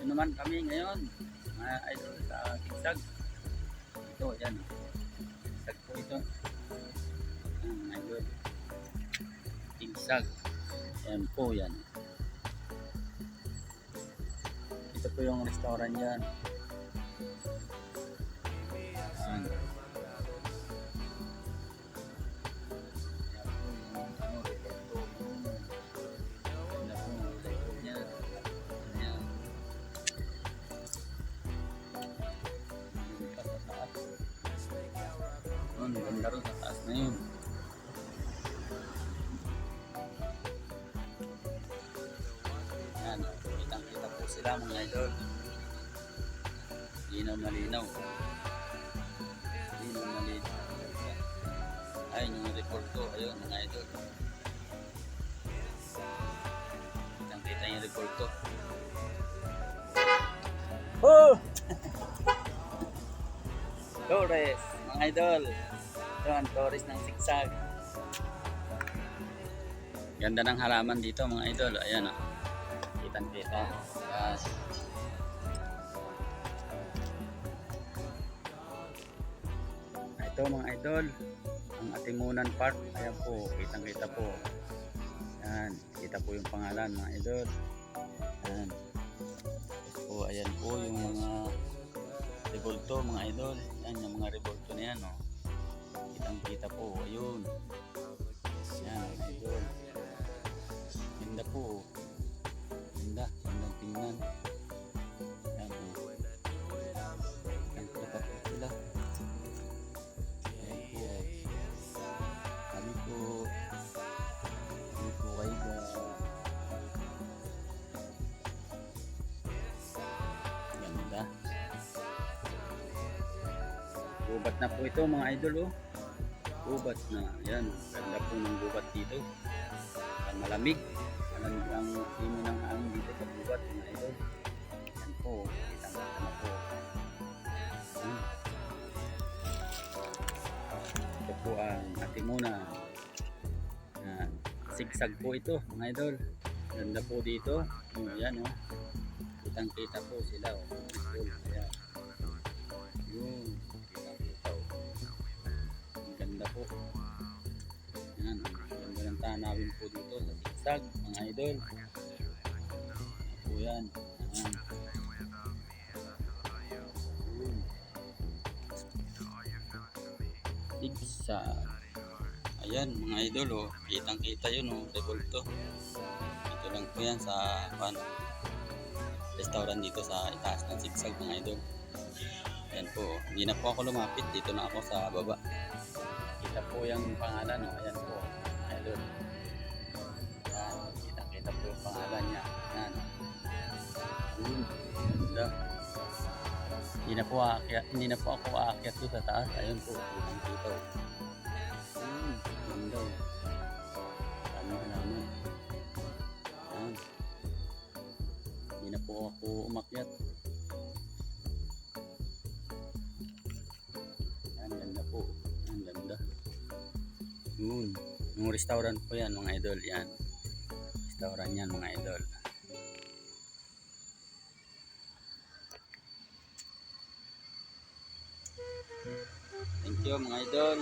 Ito naman kami ngayon, mga idol sa Tigsag. Ito, yan. Tigsag po ito. Yan, mga idol. Tigsag. Yan po, yan. Ito po yung restaurant yan. Yan. Rin sa taas na yun. Yan, kitang kita po sila mga idol. Linaw na linaw. Linaw na linaw. Ayun yung report ko. Ayun mga idol. Kitang kita yung report ko. Oh! Torres, mga idol. Yun, Torres ng sigsag. Ganda ng halaman dito mga idol. Ayan o. Kitang kita. Ayan. Ito mga idol. Ang Atimunan Park. Ayan po. Kitang kita po. Ayan. Kita po yung pangalan mga idol. Ayan. Po, ayan po yung mga revolto mga idol. Yan yung mga revolto na yan. Oh. Kitang kita po. Ayun. Yan idol. Ganda po. Ganda. Gandang tingnan. Yan po. Kitang kita po sila. Ayan po. Kami po. Kami po kayo. Ganda. Gubat na po ito mga idol oh. Gubat na. Yan. Ganda po ng gubat dito. Ang malamig. Malamig ang simo ng hangin dito sa gubat mga idol. Yan po. Kitang kita na po. Yan. Ito po ang atimuna. Yan. Sigsag po ito mga idol. Ganda po dito. Oh, yan oh. Kitang kita po sila oh. Idol. Ayan. Yun. Ganda po. Yan. Ang ganda ng tanawin po dito sa sigsag mga idol. Yan po yan. Yan. Yun. Sigsag. Ayan mga idol oh. Kitang kita yun oh. Revolto. Ito lang po yan sa pan restaurant dito sa itaas ng sigsag mga idol. Ayan po. Hindi na po ako lumapit. Dito na ako sa baba. Kita po yung pangalan. Oh. Ayan po. Idol. Ayan. Kita kita po yung pangalan niya. Ayan. Yun. Ganda. Hindi na po aakyat, hindi na po ako aakyat doon sa taas. Ayun po. Kita. oh. Ayun. Ganda. Ano naman. Ayan. Hindi na po ako umakyat. Yun. Yung restaurant po yan mga idol. Yan. Restaurant yan mga idol. Thank you mga idol.